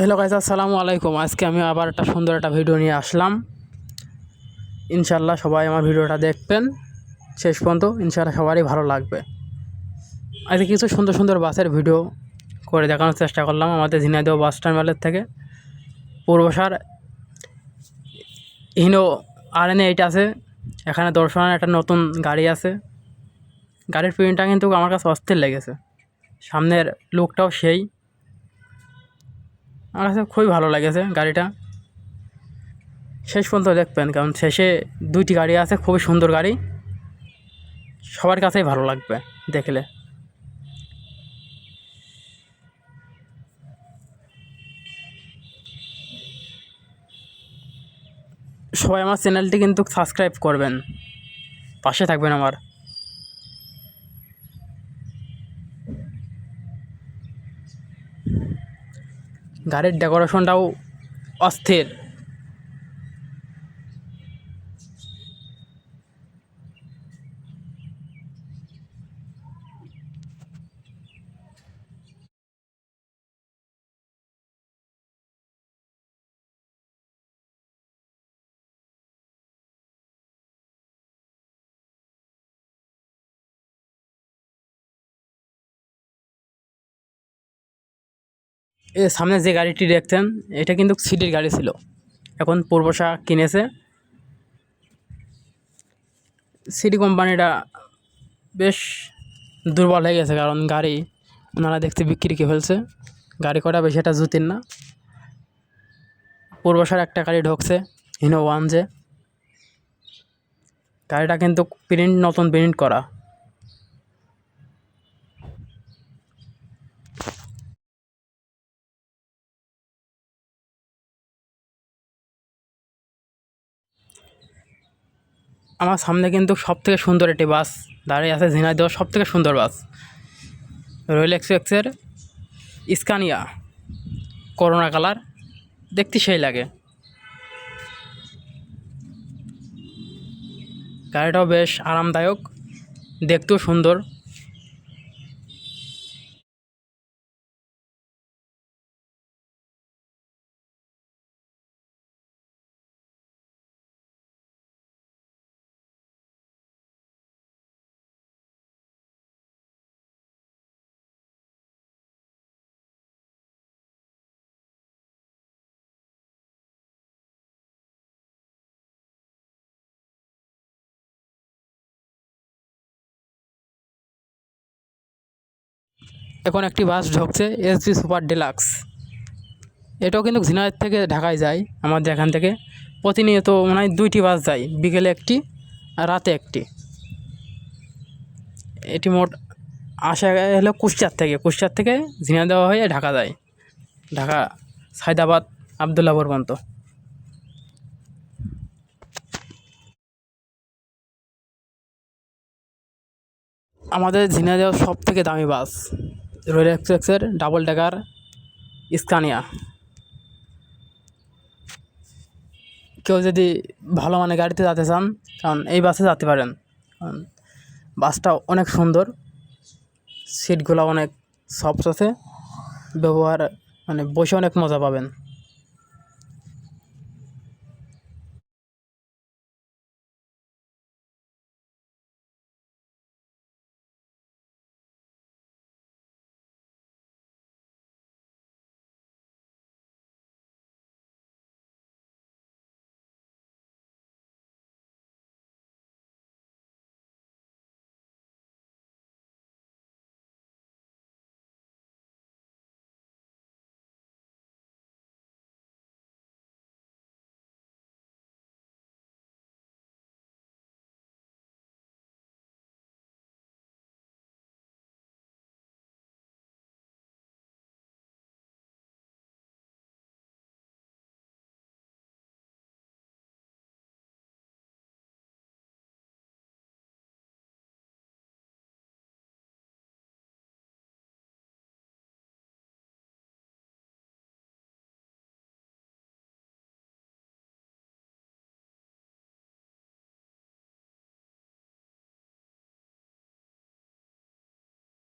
Hello guys আসসালামু আলাইকুম। আজকে আমি আবার একটা সুন্দর একটা ভিডিও নিয়ে আসলাম। ইনশাল্লাহ সবাই আমার ভিডিওটা দেখবেন। শেষ পর্যন্ত ইনশাল্লাহ সবারই ভালো লাগবে। আজকে কিছু সুন্দর সুন্দর বাসের ভিডিও করে দেখানোর চেষ্টা করলাম আমাদের ঝিনাইদহ বাস টার্মিনালের থেকে। পূর্বসার হিনো আর এন এইট আছে। এখানে দর্শনের একটা নতুন গাড়ি আছে। গাড়ির প্রিন্টটা কিন্তু আমার কাছে অস্থির লেগেছে। সামনের লুকটাও সেই। আমার কাছে খুবই ভালো লেগেছে গাড়িটা। শেষ পর্যন্ত দেখবেন, কারণ শেষে দুইটি গাড়ি আছে, খুবই সুন্দর গাড়ি। সবার কাছেই ভালো লাগবে দেখলে। সবাই আমার চ্যানেলটি কিন্তু সাবস্ক্রাইব করবেন। পাশে থাকবেন আমার। গাড়ির ডেকোরেশনটাও অস্থির। এ, সামনে যে গাড়িটি দেখছেন, এটা কিন্তু সিটির গাড়ি ছিল। এখন পূর্বশা কিনেছে। সিটি কোম্পানিটা বেশ দুর্বল হয়ে গেছে, কারণ গাড়ি ওনারা দেখতে বিক্রি করে ফেলছে গাড়ি কটা বেশি একটা জুতির না। পূর্বশার একটা গাড়ি ঢুকছে হিনো ওয়ান যে। গাড়িটা কিন্তু প্রিন্ট নতুন প্রিন্ট করা। আমার সামনে কিন্তু সব থেকে সুন্দর একটি বাস দাঁড়িয়ে আছে ঝিনাইদহ সব থেকে সুন্দর বাস। রয়্যাল এক্সপ্রেসের স্কানিয়া করোনা কালার দেখতে সেই লাগে। গাড়িটাও বেশ আরামদায়ক, দেখতেও সুন্দর। এখন একটি বাস ঢুকছে এসজি সুপার ডিলাক্স। এটাও কিন্তু ঝিনাইদ থেকে ঢাকায় যায় আমাদের এখান থেকে। প্রতিনিয়ত মনে হয় দুইটি বাস যায়, বিকেলে একটি আর রাতে একটি। এটি মোট আসা হলো কুষ্টিয়ার থেকে। কুষ্টিয়ার থেকে ঝিনাইদহ হয়ে ঢাকা যায়। ঢাকা, সায়দাবাদ, আবদুল্লাহ পর্যন্ত। আমাদের ঝিনাইদহ সব থেকে দামি বাস রয়্যাল এক্সপ্রেসের ডাবল ডেকার স্কানিয়া কেউ যদি ভালো মানে গাড়িতে যেতে চান, কারণ এই বাসে যেতে পারেন। কারণ বাসটা অনেক সুন্দর, সিটগুলো অনেক সফট আছে, ব্যবহার মানে বসে অনেক মজা পাবেন।